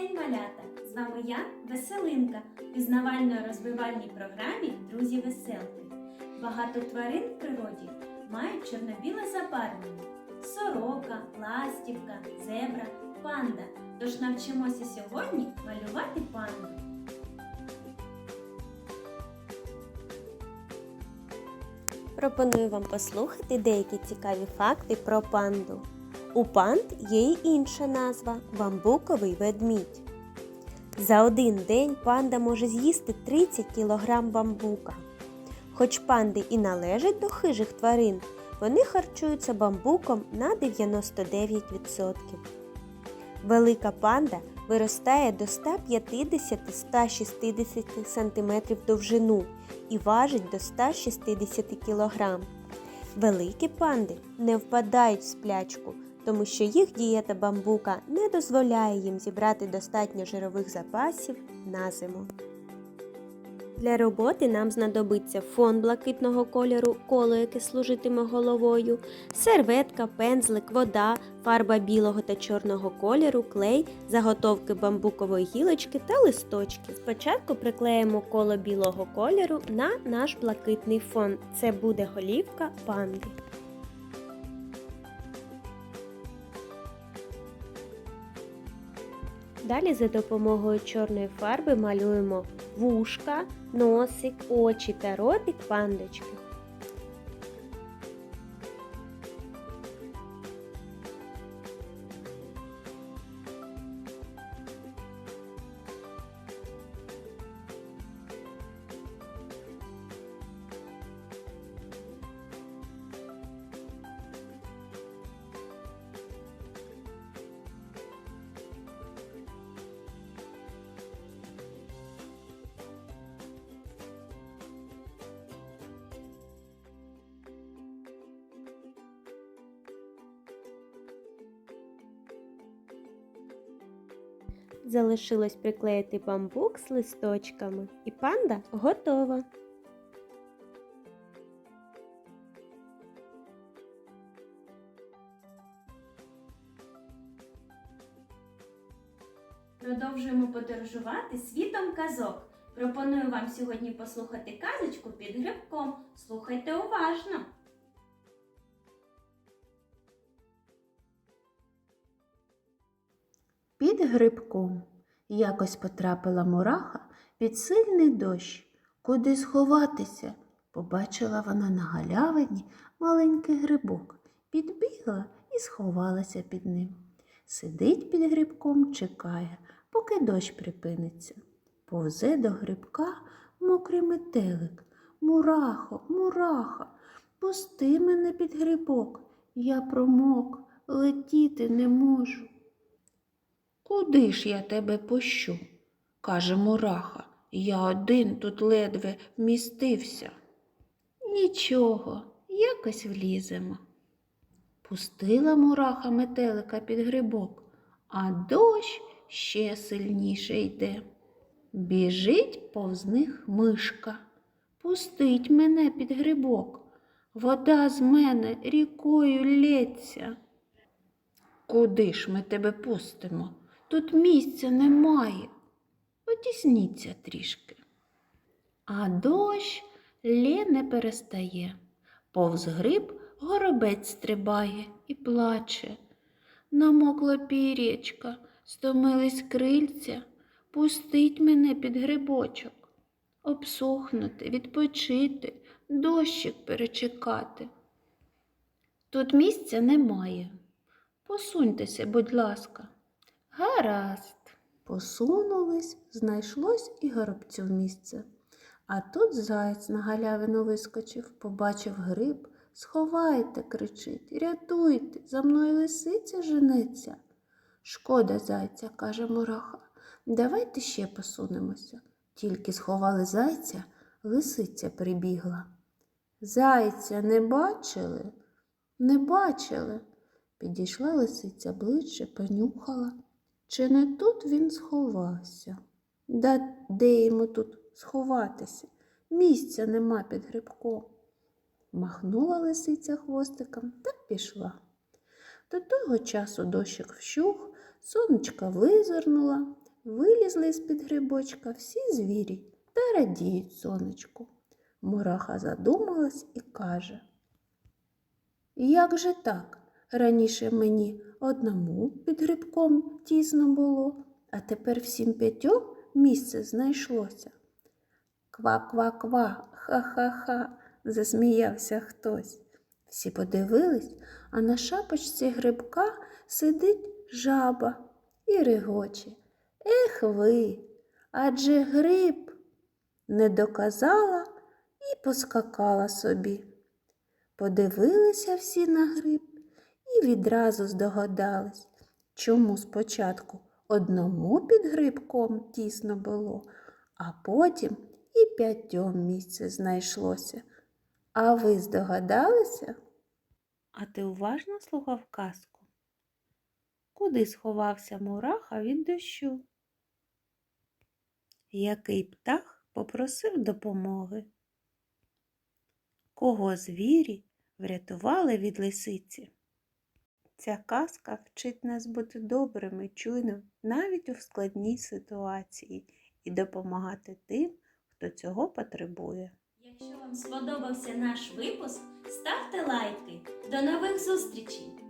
день, малята! З вами я, Веселинка, в пізнавально-розвивальній програмі Друзі Веселки. Багато тварин в природі мають чорно-біле забарвлення: сорока, ластівка, зебра, панда. Тож навчимося сьогодні малювати панду. Пропоную вам послухати деякі цікаві факти про панду. У панд є й інша назва бамбуковий ведмідь. За один день панда може з'їсти 30 кг бамбука. Хоч панди і належать до хижих тварин, вони харчуються бамбуком на 99%. Велика панда виростає до 150-160 см довжину і важить до 160 кг. Великі панди не впадають в сплячку, тому що їх дієта бамбука не дозволяє їм зібрати достатньо жирових запасів на зиму. Для роботи нам знадобиться фон блакитного кольору, коло, яке служитиме головою, серветка, пензлик, вода, фарба білого та чорного кольору, клей, заготовки бамбукової гілочки та листочки. Спочатку приклеїмо коло білого кольору на наш блакитний фон. Це буде голівка панди. Далі за допомогою чорної фарби малюємо вушка, носик, очі та ротик пандочки. Залишилось приклеїти бамбук з листочками, і панда готова. Продовжуємо подорожувати світом казок. Пропоную вам сьогодні послухати казочку під грибком. Слухайте уважно. Під грибком якось потрапила мураха під сильний дощ. Куди сховатися? Побачила вона на галявині маленький грибок, підбігла і сховалася під ним. Сидить під грибком, чекає, поки дощ припиниться. Повзе до грибка мокрий метелик. Мурахо, мураха, пусти мене під грибок. Я промок, летіти не можу. Куди ж я тебе пущу? каже мураха. Я один тут ледве вмістився. Нічого, якось вліземо. Пустила мураха метелика під грибок, а дощ ще сильніше йде. Біжить повз них мишка. Пустить мене під грибок. Вода з мене рікою лється. Куди ж ми тебе пустимо? Тут місця немає. Потісніться трішки. А дощ лє не перестає. Повз гриб горобець стрибає і плаче. Намокла пір'ячка, стомились крильця, пустить мене під грибочок. Обсохнути, відпочити, дощик перечекати. Тут місця немає. Посуньтеся, будь ласка. Гаразд. Посунулись, знайшлось і горобцю місце. А тут заєць на галявину вискочив, побачив гриб. Сховайте, кричить, рятуйте, за мною лисиця женеться. Шкода зайця, каже мураха. Давайте ще посунемося. Тільки сховали зайця, лисиця прибігла. Зайця не бачили? Не бачили. Підійшла лисиця ближче, понюхала. Чи не тут він сховався? Да де йому тут сховатися? Місця нема під грибком. Махнула лисиця хвостиком та пішла. До того часу дощик вщух, сонечка визирнула, вилізли з-під грибочка всі звірі та радіють сонечку. Мураха задумалась і каже. Як же так? Раніше мені одному під грибком тісно було, а тепер всім п'ятьом місце знайшлося. Ква-ква-ква, ха-ха-ха, засміявся хтось. Всі подивились, а на шапочці грибка сидить жаба і регоче. Ех ви, адже гриб не доказала і поскакала собі. Подивилися всі на гриб і відразу здогадались, чому спочатку одному під грибком тісно було, а потім і п'ятьом місце знайшлося. А ви здогадалися? А ти уважно слухав казку? Куди сховався мураха від дощу? Який птах попросив допомоги? Кого звірі врятували від лисиці? Ця казка вчить нас бути добрими, чуйним навіть у складній ситуації і допомагати тим, хто цього потребує. Якщо вам сподобався наш випуск, ставте лайки. До нових зустрічей!